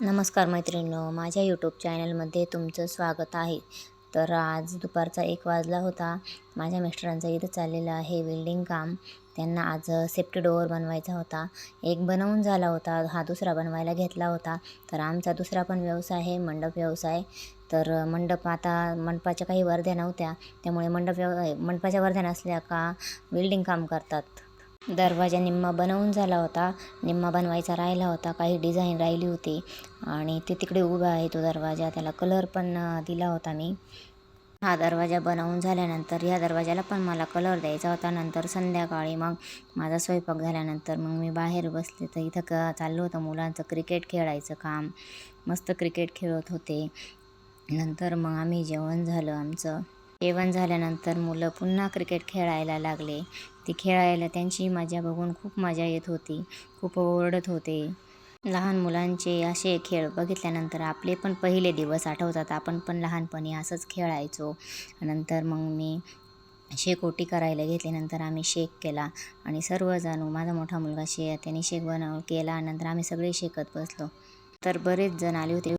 नमस्कार मैत्रिणींनो माझ्या यूट्यूब चॅनलमध्ये तुमचं स्वागत आहे. तर आज दुपारचा एक वाजला होता. माझ्या मिस्टरांचं इथं चाललेलं आहे वेल्डिंग काम. त्यांना आज सेफ्टी डोअर बनवायचा होता. एक बनवून झाला होता हा दुसरा बनवायला घेतला होता. तर आमचा दुसरा पण व्यवसाय आहे मंडप व्यवसाय. तर मंडप आता मंडपाच्या काही वर्ध्या नव्हत्या. त्यामुळे मंडप व्यव मंडपाच्या वर्ध्या नसल्या का वेल्डिंग काम करतात. दरवाजा निम्मा बनवून झाला होता. निम्मा बनवायचा राहिला होता. काही डिझाईन राहिली होती. आणि ते तिकडे उभा आहे तो दरवाजा. त्याला कलर पण दिला होता मी. हा दरवाजा बनवून झाल्यानंतर ह्या दरवाजाला पण मला कलर द्यायचा होता. नंतर संध्याकाळी मग माझा स्वयंपाक झाल्यानंतर मग मी बाहेर बसले तर इथं क चाललं होतं मुलांचं क्रिकेट खेळायचं काम. मस्त क्रिकेट खेळत होते. नंतर मग आम्ही जेवण झालं आमचं. जेवण झाल्यानंतर मुलं पुन्हा क्रिकेट खेळायला लागले. ती खेळायला त्यांची मजा बघून खूप मजा येत होती. खूप ओरडत होते. लहान मुलांचे असे खेळ बघितल्यानंतर आपले पण पहिले दिवस आठवतात. आपण पण लहानपणी असंच खेळायचो. नंतर मग मी शेकोटी करायला घेतल्यानंतर आम्ही शेक केला. आणि सर्वजण माझा मोठा मुलगा शे त्याने शेक बनव केला. नंतर आम्ही सगळे शेकत बसलो. तर बरेच जण आले होते.